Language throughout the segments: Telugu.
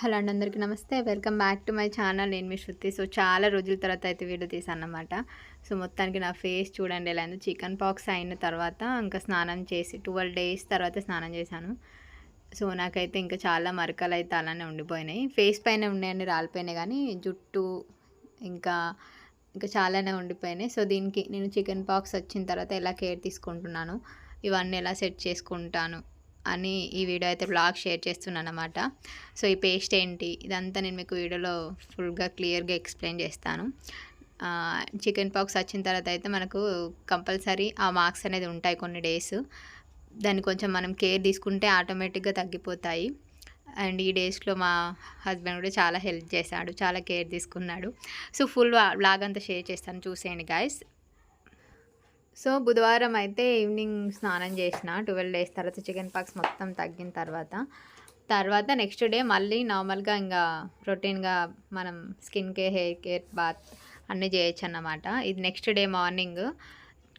హలో అండి అందరికీ నమస్తే. Welcome back to my channel. నేను మీ శృతి. సో చాలా రోజుల తర్వాత అయితే వీడియో తీసాను అన్నమాట సో మొత్తానికి నా ఫేస్ చూడండి ఎలా అయిందో. చికెన్ పాక్స్ అయిన తర్వాత ఇంకా స్నానం చేసి ట్వెల్వ్ డేస్ తర్వాత స్నానం చేశాను. సో నాకైతే ఇంకా చాలా మరకలు అయితే అలానే ఉండిపోయినాయి. ఫేస్ పైన ఉన్నాయండి రాలిపోయినాయి కానీ జుట్టు ఇంకా ఇంకా చాలానే ఉండిపోయినాయి. సో దీనికి నేను చికెన్ పాక్స్ వచ్చిన తర్వాత ఎలా కేర్ తీసుకుంటున్నాను ఇవన్నీ ఎలా సెట్ చేసుకుంటాను అని ఈ వీడియో అయితే బ్లాగ్ షేర్ చేస్తున్నాను అనమాట సో ఈ పేస్ట్ ఏంటి ఇదంతా నేను మీకు వీడియోలో ఫుల్గా క్లియర్గా ఎక్స్ప్లెయిన్ చేస్తాను. చికెన్ పాక్స్ వచ్చిన తర్వాత అయితే మనకు కంపల్సరీ ఆ మార్క్స్ అనేది ఉంటాయి కొన్ని డేస్ దాన్ని కొంచెం మనం కేర్ తీసుకుంటే ఆటోమేటిక్గా తగ్గిపోతాయి. అండ్ ఈ డేస్లో మా హస్బెండ్ కూడా చాలా హెల్ప్ చేశాడు చాలా కేర్ తీసుకున్నాడు. సో ఫుల్ బ్లాగ్ అంతా షేర్ చేస్తాను చూసేయండి గాయస్ సో బుధవారం అయితే ఈవినింగ్ స్నానం చేసిన ట్వెల్వ్ డేస్ తర్వాత చికెన్ పాక్స్ మొత్తం తగ్గిన తర్వాత తర్వాత నెక్స్ట్ డే మళ్ళీ నార్మల్గా ఇంకా రొటీన్గా మనం skin care hair care bath అన్నీ చేయొచ్చు అన్నమాట. ఇది నెక్స్ట్ డే మార్నింగ్.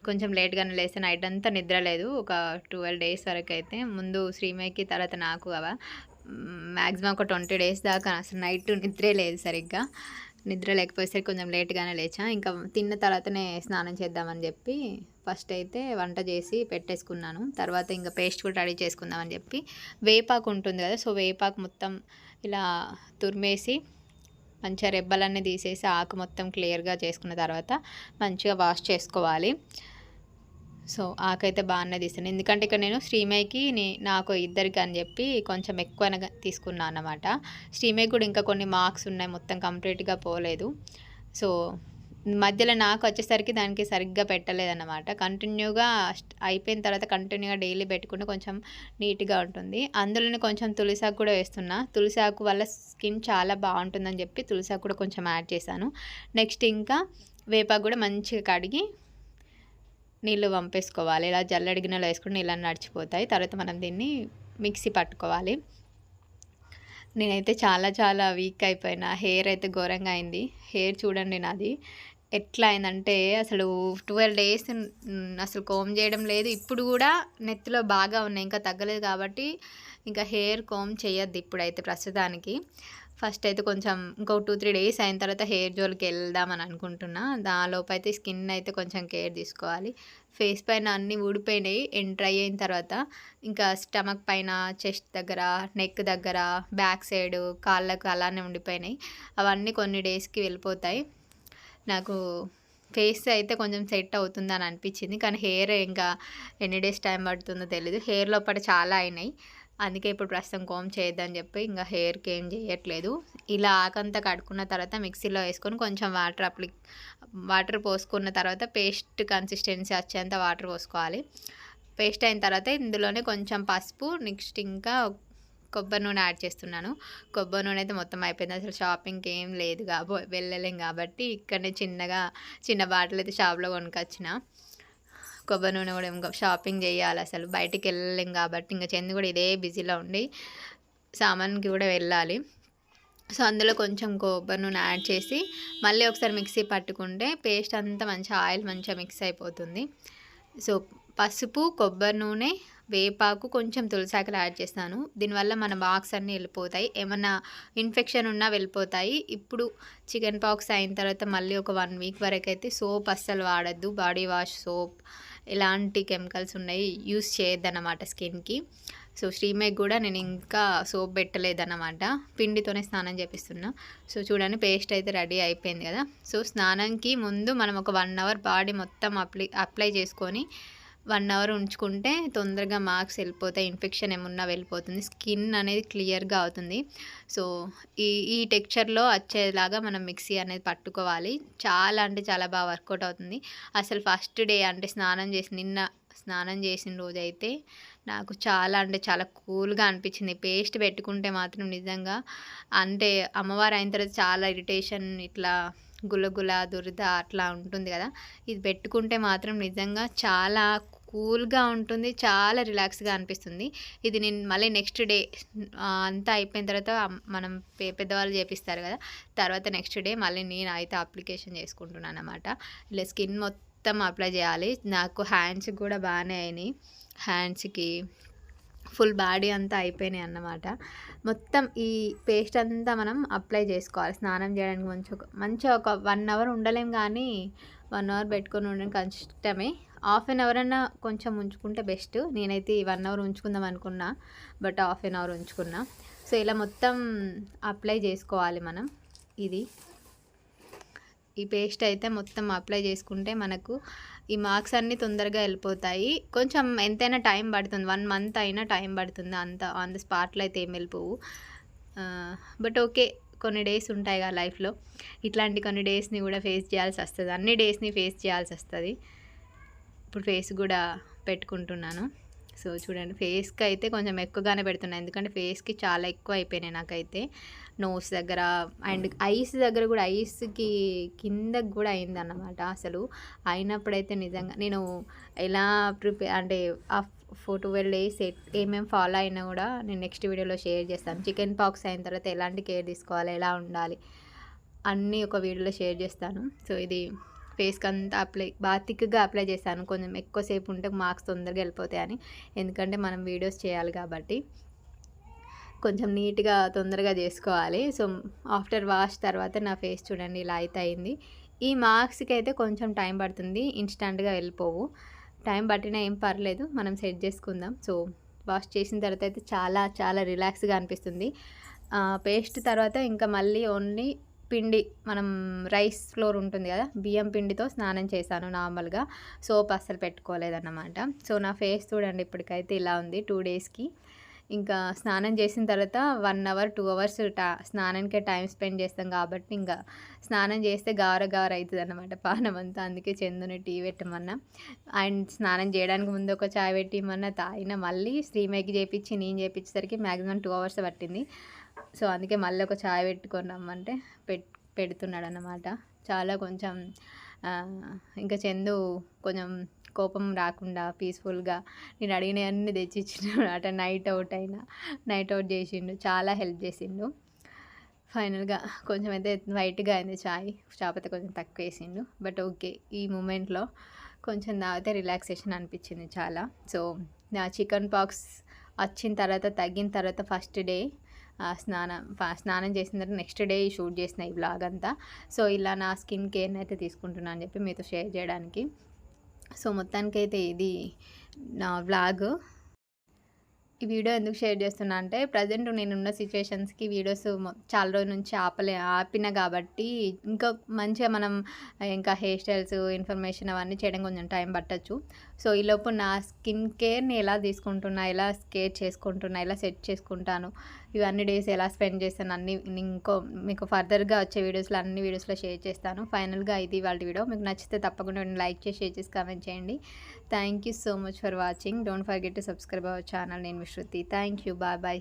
కొంచెం లేట్గానే లేస్తే నైట్ అంతా నిద్ర లేదు. ఒక ట్వెల్వ్ డేస్ వరకు అయితే ముందు శ్రీమేకి తర్వాత నాకు అవ మ్యాక్సిమం ఒక ట్వంటీ డేస్ దాకా అసలు నైట్ నిద్రే లేదు సరిగ్గా. నిద్ర లేకపోయేసరికి కొంచెం లేట్గానే లేచా. ఇంకా తిన్న తర్వాతనే స్నానం చేద్దామని చెప్పి ఫస్ట్ అయితే వంట చేసి పెట్టేసుకున్నాను. తర్వాత ఇంకా పేస్ట్ కూడా రెడీ చేసుకుందామని చెప్పి వేపాకు ఉంటుంది కదా సో వేపాకు మొత్తం ఇలా తురిమేసి మంచిగా రెబ్బలన్నీ తీసేసి ఆకు మొత్తం క్లియర్గా చేసుకున్న తర్వాత మంచిగా వాష్ చేసుకోవాలి. సో ఆకైతే బాగానే తీస్తాను. ఎందుకంటే ఇక్కడ నేను శ్రీమయ్యకి నాకు ఇద్దరికి అని చెప్పి కొంచెం ఎక్కువ తీసుకున్నాను అనమాట శ్రీమయ్య కూడా ఇంకా కొన్ని మార్క్స్ ఉన్నాయి మొత్తం కంప్లీట్గా పోలేదు. సో మధ్యలో నాకు వచ్చేసరికి దానికి సరిగ్గా పెట్టలేదన్నమాట. కంటిన్యూగా అయిపోయిన తర్వాత కంటిన్యూగా డైలీ పెట్టుకుంటే కొంచెం నీట్గా ఉంటుంది. అందులోనే కొంచెం తులసాకు కూడా వేస్తున్నా. తులసాకు వల్ల స్కిన్ చాలా బాగుంటుందని చెప్పి తులసాకు కూడా కొంచెం యాడ్ చేశాను. నెక్స్ట్ ఇంకా వేపాకు కూడా మంచిగా కడిగి నీళ్ళు పంపేసుకోవాలి. ఇలా జల్లడి గిన్నెలో వేసుకుని నీళ్ళని నడిచిపోతాయి. తర్వాత మనం దీన్ని మిక్సీ పట్టుకోవాలి. నేనైతే చాలా చాలా వీక్ అయిపోయినా. హెయిర్ అయితే ఘోరంగా అయింది. హెయిర్ చూడండి నాది. ఎట్లా అయిందంటే అసలు ట్వెల్వ్ డేస్ అసలు కోమ్ చేయడం లేదు. ఇప్పుడు కూడా నెత్తిలో బాగా ఉన్నాయి. ఇంకా తగ్గలేదు కాబట్టి ఇంకా హెయిర్ కోమ్ చేయొద్దు ఇప్పుడైతే ప్రస్తుతానికి. ఫస్ట్ అయితే కొంచెం ఇంకో టూ త్రీ డేస్ అయిన తర్వాత హెయిర్ జోల్కి వెళ్దామని అనుకుంటున్నా. దానిలోపు అయితే స్కిన్ అయితే కొంచెం కేర్ తీసుకోవాలి. ఫేస్ పైన అన్నీ ఊడిపోయినాయి ఎంటర్ అయిన తర్వాత ఇంకా స్టమక్ పైన చెస్ట్ దగ్గర నెక్ దగ్గర బ్యాక్ సైడ్ కాళ్ళకు అలానే ఉండిపోయినాయి. అవన్నీ కొన్ని డేస్కి వెళ్ళిపోతాయి. నాకు ఫేస్ అయితే కొంచెం సెట్ అవుతుందని అనిపించింది. కానీ హెయిర్ ఇంకా ఎన్ని డేస్ టైం పడుతుందో తెలియదు హెయిర్ లోపల చాలా అయినాయి. అందుకే ఇప్పుడు ప్రస్తుతం కోమ్ చేయొద్దని చెప్పి ఇంకా హెయిర్కి ఏం చేయట్లేదు. ఇలా ఆకంతా కడుక్కున్న తర్వాత మిక్సీలో వేసుకొని కొంచెం వాటర్ అప్లి వాటర్ పోసుకున్న తర్వాత పేస్ట్ కన్సిస్టెన్సీ వచ్చేంత వాటర్ పోసుకోవాలి. పేస్ట్ అయిన తర్వాత ఇందులోనే కొంచెం పసుపు నెక్స్ట్ ఇంకా కొబ్బరి నూనె యాడ్ చేస్తున్నాను. కొబ్బరి నూనె అయితే మొత్తం అయిపోయింది. అసలు షాపింగ్కి ఏం లేదు కాబో వెళ్ళలేం కాబట్టి ఇక్కడనే చిన్నగా చిన్న బాటిల్ అయితే షాప్లో కొనుకొచ్చిన కొబ్బరి నూనె కూడా ఇంకా షాపింగ్ చేయాలి అసలు. బయటికి వెళ్ళలేం కాబట్టి ఇంకా చెంది కూడా ఇదే బిజీలో ఉండి సామాన్కి కూడా వెళ్ళాలి. సో అందులో కొంచెం కొబ్బరి నూనె యాడ్ చేసి మళ్ళీ ఒకసారి మిక్సీ పట్టుకుంటే పేస్ట్ అంతా మంచిగా ఆయిల్ మంచిగా మిక్స్ అయిపోతుంది. సో పసుపు కొబ్బరి నూనె వేపాకు కొంచెం తులసాకులు యాడ్ చేస్తాను. దీనివల్ల మన బాక్స్ అన్నీ వెళ్ళిపోతాయి. ఏమన్నా ఇన్ఫెక్షన్ ఉన్నా వెళ్ళిపోతాయి. ఇప్పుడు చికెన్ పాక్స్ అయిన తర్వాత మళ్ళీ ఒక వన్ వీక్ వరకు అయితే సోప్ అస్సలు వాడద్దు. బాడీ వాష్ సోప్ ఎలాంటి కెమికల్స్ ఉన్నాయి యూస్ చేయొద్దన్నమాట స్కిన్కి. సో శ్రీమేక్ కూడా నేను ఇంకా సోప్ పెట్టలేదన్నమాట. పిండితోనే స్నానం చేపిస్తున్నా. సో చూడండి పేస్ట్ అయితే రెడీ అయిపోయింది కదా. సో స్నానంకి ముందు మనం ఒక వన్ అవర్ బాడీ మొత్తం అప్లై అప్లై చేసుకొని వన్ అవర్ ఉంచుకుంటే తొందరగా మార్క్స్ వెళ్ళిపోతాయి ఇన్ఫెక్షన్ ఏమున్నా వెళ్ళిపోతుంది స్కిన్ అనేది క్లియర్గా అవుతుంది. సో ఈ ఈ టెక్చర్లో వచ్చేలాగా మనం మిక్సీ అనేది పట్టుకోవాలి. చాలా అంటే చాలా బాగా వర్కౌట్ అవుతుంది. అసలు ఫస్ట్ డే అంటే స్నానం చేసి నిన్న స్నానం చేసిన రోజైతే నాకు చాలా అంటే చాలా కూల్గా అనిపించింది. పేస్ట్ పెట్టుకుంటే మాత్రం నిజంగా అంటే అమ్మవారు అయిన తర్వాత చాలా ఇరిటేషన్ ఇట్లా గులగుల దురద అట్లా ఉంటుంది కదా. ఇది పెట్టుకుంటే మాత్రం నిజంగా చాలా కూల్గా ఉంటుంది చాలా రిలాక్స్గా అనిపిస్తుంది. ఇది నేను మళ్ళీ నెక్స్ట్ డే అంతా అయిపోయిన తర్వాత మనం పెద్దవాళ్ళు చేపిస్తారు కదా తర్వాత నెక్స్ట్ డే మళ్ళీ నేను అయితే అప్లికేషన్ చేసుకుంటున్నాను అనమాట ఇలా స్కిన్ మొత్తం అప్లై చేయాలి. నాకు హ్యాండ్స్కి కూడా బాగానే అయినాయి. హ్యాండ్స్కి ఫుల్ బాడీ అంతా అయిపోయినాయి అన్నమాట. మొత్తం ఈ పేస్ట్ అంతా మనం అప్లై చేసుకోవాలి. స్నానం చేయడానికి మంచి ఒక మంచిగా ఒక వన్ అవర్ ఉండలేం కానీ వన్ అవర్ పెట్టుకొని ఉండడం కష్టమే. హాఫ్ అన్ అవర్ అన్నా కొంచెం ఉంచుకుంటే బెస్ట్. నేనైతే ఈ వన్ అవర్ ఉంచుకుందాం అనుకున్నా బట్ హాఫ్ అన్ అవర్ ఉంచుకున్నా. సో ఇలా మొత్తం అప్లై చేసుకోవాలి మనం. ఇది. ఈ పేస్ట్ అయితే మొత్తం అప్లై చేసుకుంటే మనకు ఈ మార్క్స్ అన్నీ తొందరగా వెళ్ళిపోతాయి. కొంచెం ఎంతైనా టైం పడుతుంది. వన్ మంత్ అయినా టైం పడుతుంది అంత ఆన్ ద స్పాట్లో అయితే ఏం వెళ్ళిపోవు. But okay. కొన్ని డేస్ ఉంటాయి కదా లైఫ్లో. ఇట్లాంటి కొన్ని డేస్ని కూడా ఫేస్ చేయాల్సి వస్తుంది. అన్ని డేస్ని ఫేస్ చేయాల్సి వస్తుంది. ఇప్పుడు ఫేస్ కూడా పెట్టుకుంటున్నాను. సో చూడండి ఫేస్కి అయితే కొంచెం ఎక్కువగానే పెడుతున్నాను ఎందుకంటే ఫేస్కి చాలా ఎక్కువ అయిపోయినాయి నాకైతే. నోస్ దగ్గర అండ్ ఐస్ దగ్గర కూడా ఐస్కి కిందకి కూడా అయిందన్నమాట అసలు. అయినప్పుడైతే నిజంగా నేను ఎలా ప్రిపేర్ అంటే ఆ ఫోర్ ట్వెల్వ్ డేస్ ఏమేమి ఫాలో అయినా కూడా నేను నెక్స్ట్ వీడియోలో షేర్ చేస్తాను. చికెన్ పాక్స్ అయిన తర్వాత ఎలాంటి కేర్ తీసుకోవాలి ఎలా ఉండాలి అన్నీ ఒక వీడియోలో షేర్ చేస్తాను. సో ఇది ఫేస్కి అంతా అప్లై బాగా థిక్గా అప్లై చేశాను. కొంచెం ఎక్కువసేపు ఉంటే మార్క్స్ తొందరగా వెళ్ళిపోతాయని ఎందుకంటే మనం వీడియోస్ చేయాలి కాబట్టి. కొంచెం నీట్గా తొందరగా చేసుకోవాలి. సో ఆఫ్టర్ వాష్ తర్వాత నా ఫేస్ చూడండి ఇలా అయితే అయింది. ఈ మార్క్స్కి అయితే కొంచెం టైం పడుతుంది. ఇన్స్టంట్గా వెళ్ళిపోవు. టైం పట్టినా ఏం పర్లేదు. మనం సెట్ చేసుకుందాం. సో వాష్ చేసిన తర్వాత అయితే చాలా చాలా రిలాక్స్గా అనిపిస్తుంది. పేస్ట్ తర్వాత ఇంకా మళ్ళీ ఓన్లీ పిండి మనం రైస్ ఫ్లోర్ ఉంటుంది కదా బియ్యం పిండితో స్నానం చేశాను నార్మల్గా. సోప్ అస్సలు పెట్టుకోలేదన్నమాట. సో నా ఫేస్ చూడండి ఇప్పటికైతే ఇలా ఉంది టూ డేస్కి. ఇంకా స్నానం చేసిన తర్వాత వన్ అవర్ టూ అవర్స్ టా స్నానానికే టైం స్పెండ్ చేస్తాం కాబట్టి ఇంకా స్నానం చేస్తే గార గార అవుతుంది అన్నమాట పానం అంతా. అందుకే చందుని టీ పెట్టమన్నా. అండ్ స్నానం చేయడానికి ముందు ఒక చాయ్ పెట్టిమన్నా తాగిన మళ్ళీ శ్రీమేకి చేపించి నేను చేపించేసరికి మ్యాక్సిమం టూ అవర్స్ పట్టింది. సో అందుకే మళ్ళీ ఒక చాయ్ పెట్టుకొని రమ్మంటే పెట్ పెడుతున్నాడు అన్నమాట చాలా కొంచెం ఇంకా చందు కొంచెం కోపం రాకుండా పీస్ఫుల్గా నేను అడిగినవన్నీ తెచ్చిచ్చిండు అట. నైట్ అవుట్ అయినా నైట్ అవుట్ చేసిండు. చాలా హెల్ప్ చేసిండు. ఫైనల్గా కొంచెం అయితే వైట్గా అయింది చాయ్. చాపత కొంచెం తక్కువ వేసిండు. బట్ ఓకే ఈ మూమెంట్లో కొంచెం తాగితే రిలాక్సేషన్ అనిపించింది చాలా. సో నా చికెన్ పాక్స్ వచ్చిన తర్వాత తగ్గిన తర్వాత ఫస్ట్ డే స్నానం స్నానం చేసిన తర్వాత నెక్స్ట్ డే షూట్ చేసిన ఈ బ్లాగ్ అంతా. సో ఇలా నా స్కిన్ కేర్ని అయితే తీసుకుంటున్నాను అని చెప్పి మీతో షేర్ చేయడానికి. సో మొత్తానికైతే ఇది నా వ్లాగ్ ఈ వీడియో ఎందుకు షేర్ చేస్తున్నా అంటే ప్రజెంట్ నేనున్న సిచ్యువేషన్స్కి వీడియోస్ చాలా రోజుల నుంచి ఆపలే ఆపిన కాబట్టి ఇంకా మంచిగా మనం ఇంకా హెయిర్ స్టైల్స్ ఇన్ఫర్మేషన్ అవన్నీ చేయడం కొంచెం టైం పట్టచ్చు. సో ఈలోపు నా స్కిన్ కేర్ని ఎలా తీసుకుంటున్నా ఎలా కేర్ చేసుకుంటున్నా ఎలా సెట్ చేసుకుంటాను ఇవన్నీ డేస్ ఎలా స్పెండ్ చేస్తాను అన్ని ఇంకో మీకు ఫర్దర్గా వచ్చే వీడియోస్లో అన్ని వీడియోస్లో షేర్ చేస్తాను. ఫైనల్గా ఇది వాళ్ళ వీడియో. మీకు నచ్చితే తప్పకుండా లైక్ చేసి షేర్ చేసి కామెంట్ చేయండి. Thank you so much for watching. Don't forget to subscribe our channel. నేను మీ Shruti thank you bye bye